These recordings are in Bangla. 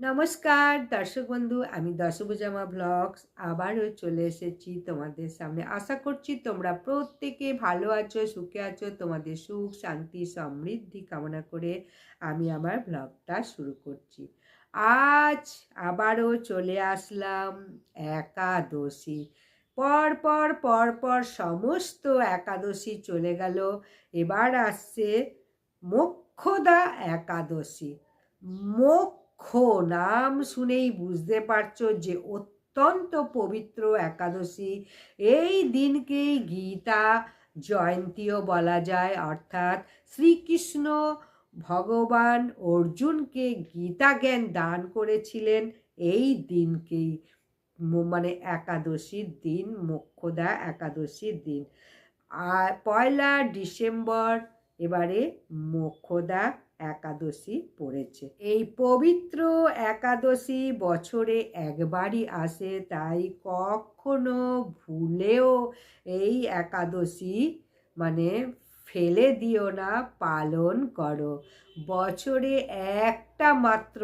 নমস্কার, দর্শক বন্ধু, আমি দশভুজামা ব্লগস আবারও চলে এসেছি তোমাদের সামনে। আশা করছি তোমরা প্রত্যেকে ভালো আছো, সুখে আছো, তোমাদের সুখ, শান্তি, সমৃদ্ধি কামনা করে আমি আমার ব্লগটা শুরু করছি। আজ আবারও চলে আসলাম একাদশী। পর পর পর পর সমস্ত একাদশী চলে গেল। এবার আসছে মোক্ষদা একাদশী। মোক্ষ নাম শুনেই বুঝতে পারছ যে অত্যন্ত পবিত্র একাদশী। এই দিনকেই গীতা, জয়ন্তীও বলা যায়। অর্থাৎ শ্রীকৃষ্ণ, ভগবান অর্জুনকে গীতা জ্ঞান দান করেছিলেন এই দিনকেই। মানে একাদশীর দিন, মোক্ষদা একাদশীর দিন। আর পয়লা ডিসেম্বর, এবারে মোক্ষদা একাদশী পড়েছে। এই পবিত্র একাদশী বছরে একবারই আসে, তাই কখনো ভুলেও এই একাদশী মানে ফেলে দিও না, পালন করো। বছরে একটা মাত্র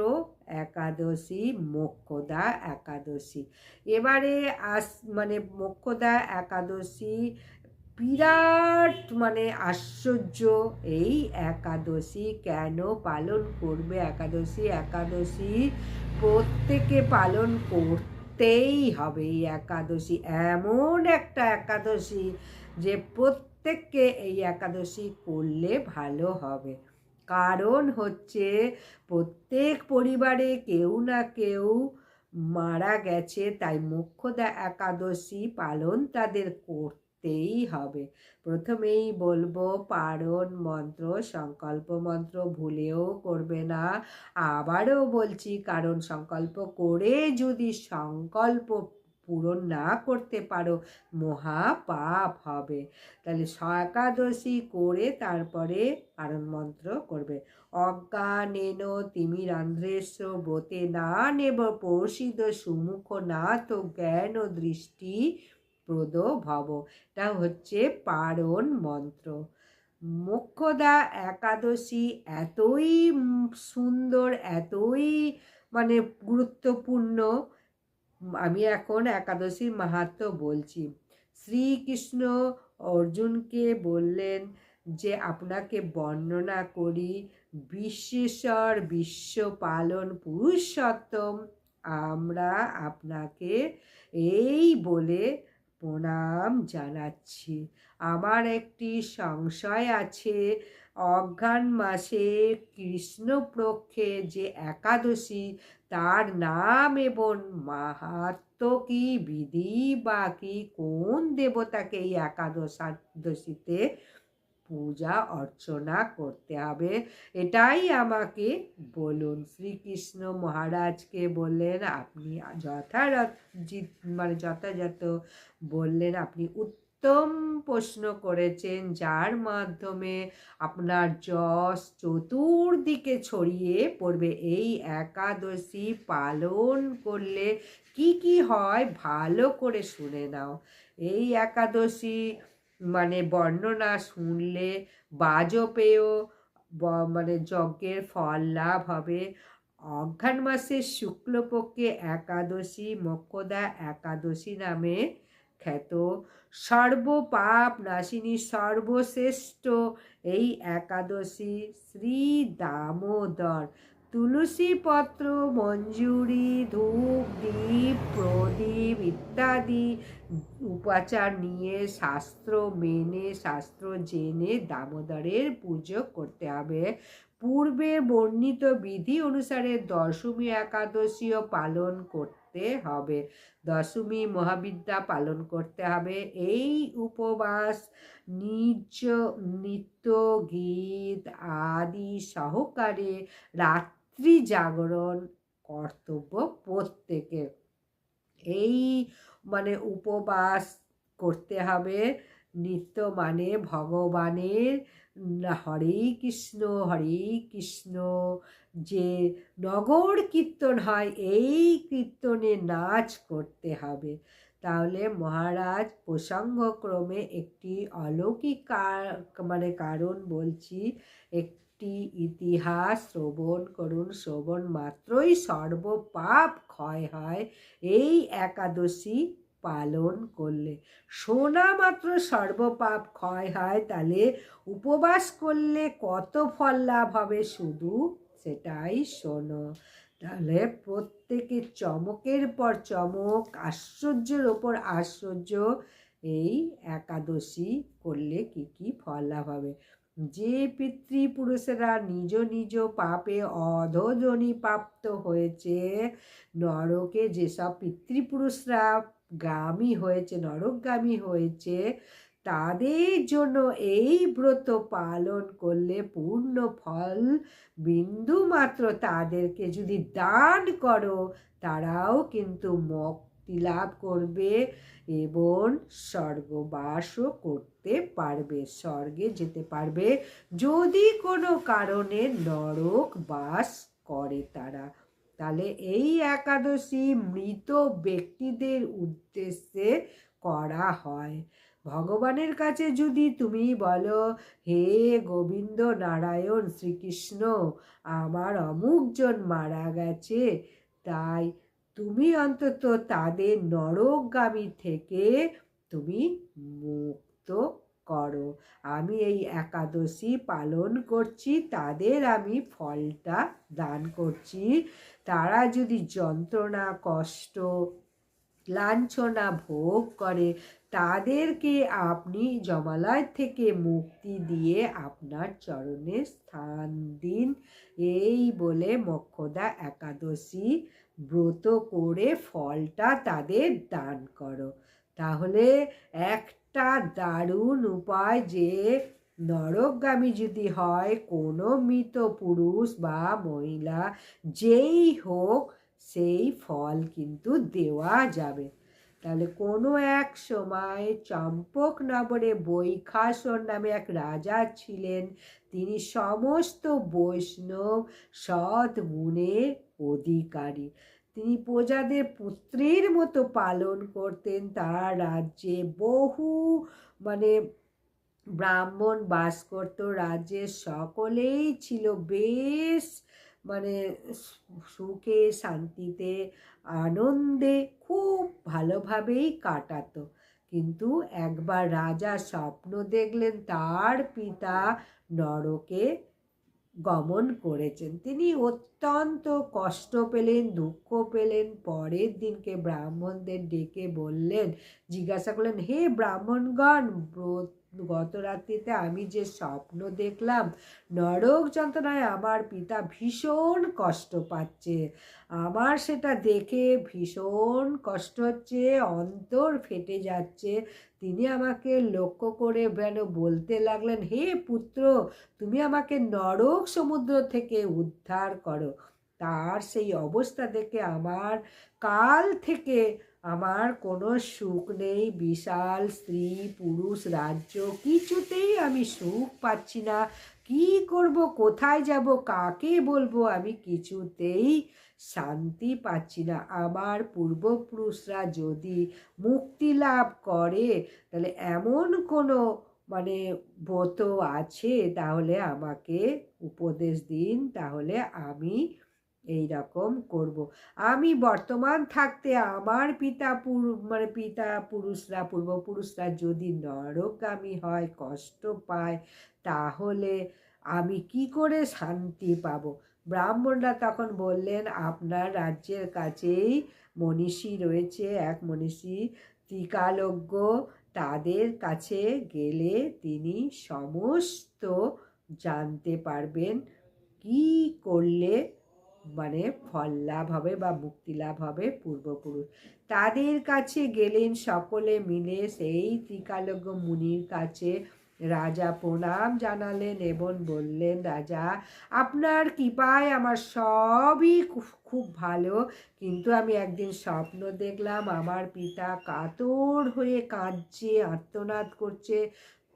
একাদশী, মোক্ষদা একাদশী। এবারে আস মানে মোক্ষদা একাদশী বিরাট মানে আশ্চর্য, এই একাদশী কেন পালন করবে? একাদশী একাদশী প্রত্যেকে পালন করতেই হবে এই একাদশী। এমন একটা একাদশী যে প্রত্যেককে এই একাদশী করলে ভালো হবে। কারণ হচ্ছে প্রত্যেক পরিবারে কেউ না কেউ মারা গেছে, তাই মুখ্যদা একাদশী পালন তাদের করতেই হবে। প্রথমেই বলব, পারণ মন্ত্র, সংকল্প মন্ত্র ভুলেও করবে না। আবারও বলছি, কারণ সংকল্প করে যদি সংকল্প পূরণ না করতে পারো মহা পাপ হবে। তাহলে একাদশী করে তারপরে পারণ মন্ত্র করবে। অজ্ঞানেন তিমিরান্ধ্রেশ ব্রতে না নেব পৌষিদ সুমুখ, না তো জ্ঞান ও দৃষ্টি প্রদ ভব। এটা হচ্ছে পারণ মন্ত্র। মোক্ষদা একাদশী এতই সুন্দর, এতই মানে গুরুত্বপূর্ণ। আমি এখন একাদশীর মাহাত্ম বলছি। শ্রীকৃষ্ণ অর্জুনকে বললেন যে, আপনাকে বর্ণনা করি, বিশ্বেশ্বর বিশ্ব পালন পুরুষোত্তম। আমরা আপনাকে এই বলে প্রণাম জানাচ্ছি। আমার একটি সংশয় আছে। অজ্ঞান মাসে কৃষ্ণপক্ষে যে একাদশী, তার নাম এবং মাহাত্ম কি, বিধি বা কি, কোন দেবতাকে এই একাদশাদশীতে পূজা অর্চনা করতে হবে। এটাই আমাকে বলুন, শ্রীকৃষ্ণ মহারাজকে বললেন, আপনি যথারথ মানে যথাযথ বললেন, আপনি উত্তম প্রশ্ন করেছেন, যার মাধ্যমে আপনার যশ চতুর্দিকে ছড়িয়ে পড়বে। এই একাদশী পালন করলে কি কি হয় ভালো করে শুনে নাও। এই একাদশী মানে বর্ণনা শুনলে বাজপেয় ব- মানে যজ্ঞের ফল লাভ হবে। অঘ্রাণ মাসের শুক্লপক্ষে একাদশী, মক্ষদা একাদশী নামে খ্যাত। সর্বপাপ নাশিনী সর্বশ্রেষ্ঠ, এই একাদশী শ্রী দামোদর তুলসী পত্র, মঞ্জুরি, ধূপ, দীপ, প্রদীপ ইত্যাদি উপাচার নিয়ে শাস্ত্র মেনে, শাস্ত্র জেনে দামোদরের পুজো করতে হবে। পূর্বে বর্ণিত বিধি অনুসারে দশমী একাদশীও পালন করতে হবে। দশমী মহাবিদ্যা পালন করতে হবে। এই উপবাস, নিজ নৃত্য গীত আদি সহকারে রাত্রি জাগরণ কর্তব্য প্রত্যেকের। এই মানে উপবাস করতে হবে। নিত্য মানে ভগবানের হরে কৃষ্ণ হরে কৃষ্ণ। যে নগর কীর্তন হয়, এই কীর্তনে নাচ করতে হবে। তাহলে মহারাজ প্রসঙ্গক্রমে একটি অলৌকিক মানে কারণ বলছি এক- একটি ইতিহাস শ্রবণ করুন, শ্রবণ মাত্রই সর্বপাপ ক্ষয় হয়। এই একাদশী পালন করলে শোনা মাত্র সর্বপাপ ক্ষয় হয়, তাহলে উপবাস করলে কত ফল লাভ হবে শুধু সেটাই শোনো। তাহলে প্রত্যেকে চমকের পর চমক, আশ্চর্যের ওপর আশ্চর্য, এই একাদশী করলে কি কি ফল লাভ হবে? যে পিতৃপুরুষেরা নিজ নিজ পাপে অধজনী প্রাপ্ত হয়েছে, নরকে যেসব পিতৃপুরুষরা গামী হয়েছে, নরকগামী হয়েছে, তাদের জন্য এই ব্রত পালন করলে পূর্ণ ফল বিন্দু মাত্র তাদেরকে যদি দান করো, তারাও কিন্তু মুক্তি লাভ করবে এবং স্বর্গবাসও করতে পারবে, স্বর্গে যেতে পারবে। যদি কোনো কারণে নরক বাস করে তারা, তাহলে এই একাদশী মৃত ব্যক্তিদের উদ্দেশ্যে করা হয়। ভগবানের কাছে যদি তুমি বলো, হে গোবিন্দ নারায়ণ শ্রীকৃষ্ণ, আমার অমুকজন মারা গেছে, তাই তুমি অন্তত তাদের নরকগামী থেকে তুমি মুক্ত করো। আমি এই একাদশী পালন করছি, তাদের আমি ফলটা দান করছি। তারা যদি যন্ত্রণা, কষ্ট, লাঞ্ছনা ভোগ করে, তাদেরকে আপনি জমালয় থেকে মুক্তি দিয়ে আপনার চরণে স্থান দিন। এই বলে মক্ষদা একাদশী ব্রত করে ফলটা তাদের দান করো। তাহলে একটা দারুণ উপায় যে নরকগামী যদি হয়, কোনো মৃত পুরুষ বা মহিলা যেই হোক সেই ফল কিন্তু দেওয়া যাবে। তাহলে কোনো এক সময় চম্পকনগরে বৈখাসর নামে এক রাজা ছিলেন। তিনি সমস্ত বৈষ্ণব সৎ গুণের অধিকারী। তিনি প্রজাদের পুত্রের মতো পালন করতেন। তার রাজ্যে বহু মানে ব্রাহ্মণ বাস করত। রাজ্যের সকলেই ছিল বেশ মানে সুখে, শান্তিতে, আনন্দে, খুব ভালোভাবেই কাটাতো। কিন্তু একবার রাজা স্বপ্ন দেখলেন, তার পিতা নরকে গমন করেছেন। তিনি অত্যন্ত কষ্ট পেলেন, দুঃখ পেলেন। পরের দিনকে ব্রাহ্মণদের ডেকে বললেন, জিজ্ঞাসা করলেন, হে ব্রাহ্মণগণ ব্রত গত রাত্রিতে আমি যে স্বপ্ন দেখলাম, নরক যন্ত্রণায় আমার পিতা ভীষণ কষ্ট পাচ্ছে। আমার সেটা দেখে ভীষণ কষ্ট হচ্ছে, অন্তর ফেটে যাচ্ছে। তিনি আমাকে লক্ষ্য করে যেন বলতে লাগলেন, হে পুত্র, তুমি আমাকে নরক সমুদ্র থেকে উদ্ধার করো। তার সেই অবস্থা দেখে আমার কাল থেকে আমার কোনো সুখ নেই, বিশাল স্ত্রী, পুরুষ, রাজ্য, কিছুতেই আমি সুখ পাচ্ছি না। কি করব, কোথায় যাব, কাকে বলব, আমি কিছুতেই শান্তি পাচ্ছি না। আমার পূর্বপুরুষরা যদি মুক্তি লাভ করে, তাহলে এমন কোনো মানে ব্রত আছে? তাহলে আমাকে উপদেশ দিন, তাহলে আমি এই রকম করব। আমি বর্তমান থাকতে আমার পিতা মানে পিতা পুরুষরা, পূর্বপুরুষরা যদি নরকামী হয়, কষ্ট পায়, তাহলে আমি কি করে শান্তি পাব? ব্রাহ্মণরা তখন বললেন, আপনার রাজ্যের কাছেই মনীষী রয়েছে, এক মনীষী ত্রিকালজ্ঞ। তাদের কাছে গেলে তিনি সমস্ত জানতে পারবেন। কি করলে মানে ফল লাভ হবে বা মুক্তি লাভ হবে পূর্বপুরুষ। তাদের কাছে গেলেন সকলে মিলে সেই ত্রিকালজ্ঞ মুনির কাছে, রাজা, প্রণাম জানালেন এবং বললেন, রাজা, আপনার কৃপায় আমার সবই খুব ভালো। কিন্তু আমি একদিন স্বপ্ন দেখলাম, আমার পিতা কাতর হয়ে কাঁদছে আত্মনাদ করছে।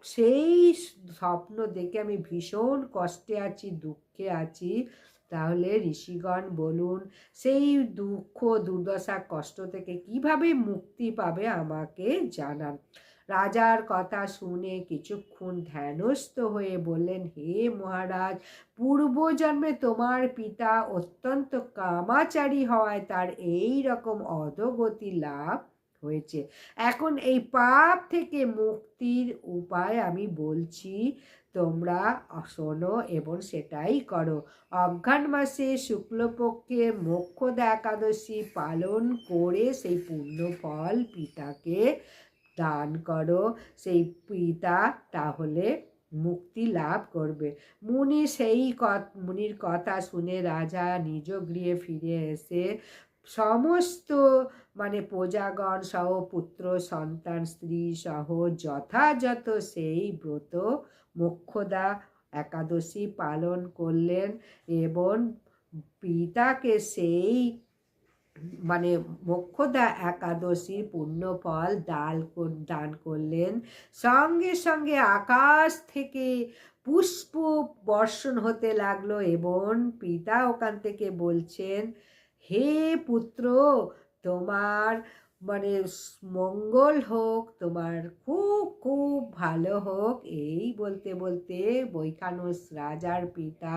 সেই স্বপ্ন দেখে আমি ভীষণ কষ্টে আছি, দুঃখে আছি। তাহলে ঋষিগণ বলুন, সেই দুঃখ দুর্দশা কষ্ট থেকে কীভাবে মুক্তি পাবে আমাকে জানান। রাজার কথা শুনে কিছুক্ষণ ধ্যানস্থ হয়ে বললেন, হে মহারাজ, পূর্বজন্মে তোমার পিতা অত্যন্ত কামাচারী হওয়ায় তার এই রকম অধগতি লাভ হয়েছে। এখন এই পাপ থেকে মুক্তির উপায় আমি বলছি তোমরা শোনো এবং সেটাই করো। অজ্ঞান মাসে শুক্লপক্ষে মোক্ষদা একাদশী পালন করে সেই পুণ্য ফল পিতাকে দান করো। সেই পিতা তাহলে মুক্তি লাভ করবে। মুনি সেই মুনির কথা শুনে রাজা নিজ গৃহে ফিরে এসে সমস্ত মানে প্রজাগণ সহ পুত্র, সন্তান, স্ত্রী সহ যথাযথ সেই ব্রত মোক্ষদা একাদশী পালন করলেন এবং পিতাকে সেই মানে মোক্ষদা একাদশী পুণ্যফল দাল দান করলেন। সঙ্গে সঙ্গে আকাশ থেকে পুষ্প বর্ষণ হতে লাগল এবং পিতা ওখান থেকে বলছেন, হে পুত্র, তোমার মানে মঙ্গল হোক, তোমার খুব খুব ভালো হোক, এই বলতে বলতে বৈখানস রাজার পিতা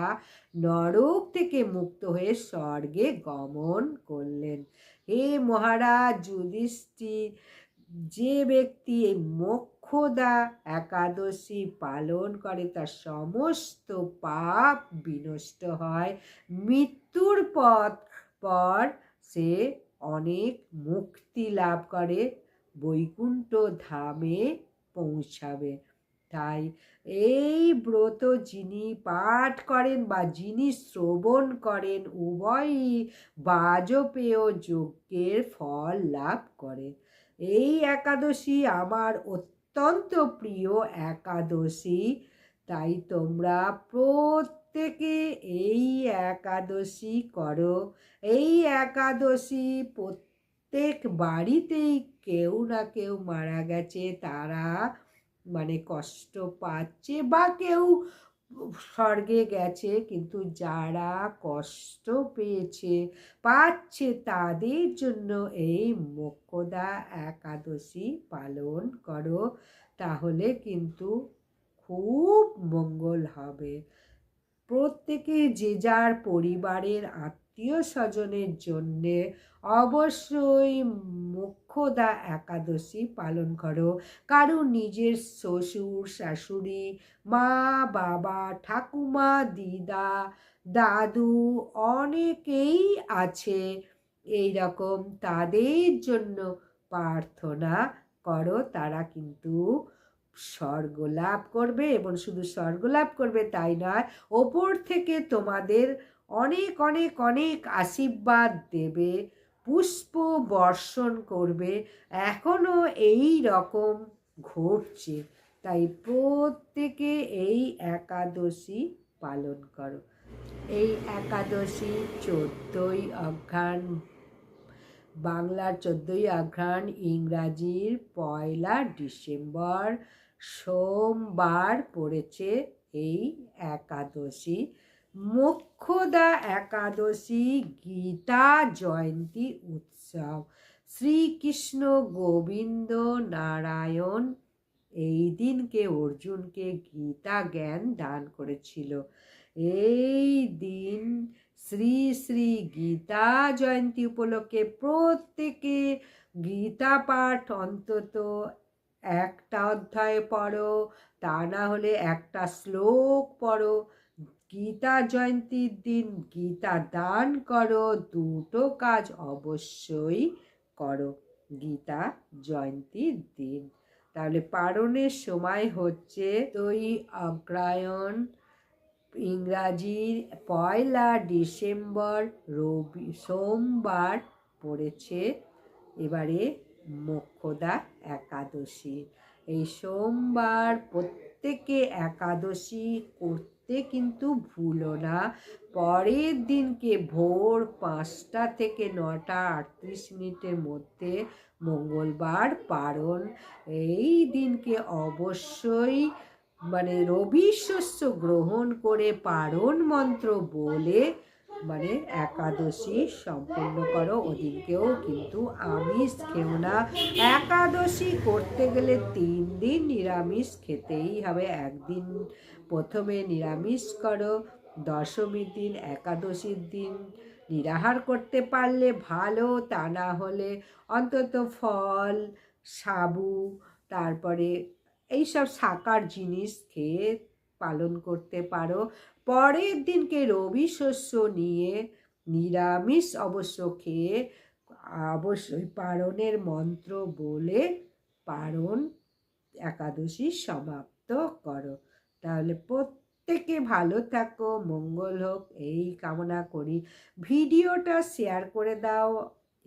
নরক থেকে মুক্ত হয়ে স্বর্গে গমন করলেন। হে মহারাজ যুধিষ্ঠির, যে ব্যক্তি এই মোক্ষদা একাদশী পালন করে, তার সমস্ত পাপ বিনষ্ট হয়। মৃত্যুর পথ পর সে অনেক মুক্তি লাভ করে বৈকুণ্ঠ ধামে পৌঁছাবে। তাই এই ব্রত যিনি পাঠ করেন বা যিনি শ্রবণ করেন, উভয়ই বাজপেয় যজ্ঞের ফল লাভ করে। এই একাদশী আমার অত্যন্ত প্রিয় একাদশী। তাই তোমরা প্রত্যেকে এই একাদশী করো। এই একাদশী প্রত্যেক বাড়িতেই কেউ না কেউ মারা গেছে। তারা মানে কষ্ট পাচ্ছে বা কেউ স্বর্গে গেছে, কিন্তু যারা কষ্ট পেয়েছে, পাচ্ছে তাদের জন্য এই মোক্ষদা একাদশী পালন করো। তাহলে কিন্তু খুব মঙ্গল হবে। প্রত্যেকে যে যার পরিবারের আত্মীয় স্বজনের জন্যে অবশ্যই মোক্ষদা একাদশী পালন করো। কারণ নিজের শ্বশুর, শাশুড়ি, মা, বাবা, ঠাকুমা, দিদা, দাদু অনেকেই আছে। এই রকম তাদের জন্য প্রার্থনা করো, তারা কিন্তু স্বর্গ লাভ করবে এবং শুধু স্বর্গ লাভ করবে তাই নয়, ওপর থেকে তোমাদের অনেক অনেক অনেক আশীর্বাদ দেবে, পুষ্প বর্ষণ করবে। এখনও এই রকম ঘটছে। তাই প্রত্যেকে এই একাদশী পালন করো। এই একাদশী চোদ্দই অঘ্রাণ, বাংলার চোদ্দই অঘ্রাণ, ইংরাজির পয়লা ডিসেম্বর সোমবার পড়েছে এই একাদশী। মোক্ষদা একাদশী গীতা জয়ন্তী উৎসব। শ্রীকৃষ্ণ গোবিন্দ নারায়ণ এই দিনকে অর্জুনকে গীতা জ্ঞান দান করেছিল। এই দিন শ্রী শ্রী গীতা জয়ন্তী উপলক্ষে প্রত্যেকে গীতা পাঠ অন্তত একটা অধ্যায় পড়ো, তা না হলে একটা শ্লোক পড়ো। গীতা জয়ন্তীর দিন গীতা দান করো, দুটো কাজ অবশ্যই করো, গীতা জয়ন্তীর দিন। তাহলে পারণের সময় হচ্ছে দুই অগ্রায়ণ, ইংরাজির পয়লা ডিসেম্বর রবি, সোমবার পড়েছে। এবারে মোক্ষদা একাদশী। এই সোমবার প্রত্যেকে একাদশী করতে কিন্তু ভুলো না। পরের দিনকে ভোর পাঁচটা থেকে নটা আটত্রিশ মিনিটের মধ্যে মঙ্গলবার পারণ। এই দিনকে অবশ্যই মানে রবি শস্য গ্রহণ করে পারণ মন্ত্র বলে মানে একাদশী সম্পূর্ণ করো ওদিনকেও, কিন্তু আমিষ খেও না। একাদশী করতে গেলে তিন দিন নিরামিষ খেতেই হবে। একদিন প্রথমে নিরামিষ করো, দশমীর দিন, একাদশীর দিন নিরাহার করতে পারলে ভালো, তা না হলে অন্তত ফল, সাবু, তারপরে এইসব সাকার জিনিস খেয়ে পালন করতে পারো। পরের দিনকে রবি শস্য নিয়ে নিরামিষ অবশ্য খেয়ে অবশ্যই পারণের মন্ত্র বলে পারণ একাদশী সমাপ্ত করো। তাহলে প্রত্যেকে ভালো থাকো, মঙ্গল হোক, এই কামনা করি। ভিডিওটা শেয়ার করে দাও।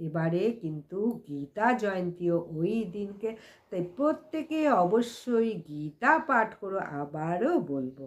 এবারে কিন্তু গীতা জয়ন্তীও ওই দিনকে। তাই প্রত্যেকে অবশ্যই গীতা পাঠ করো আবারও বলব।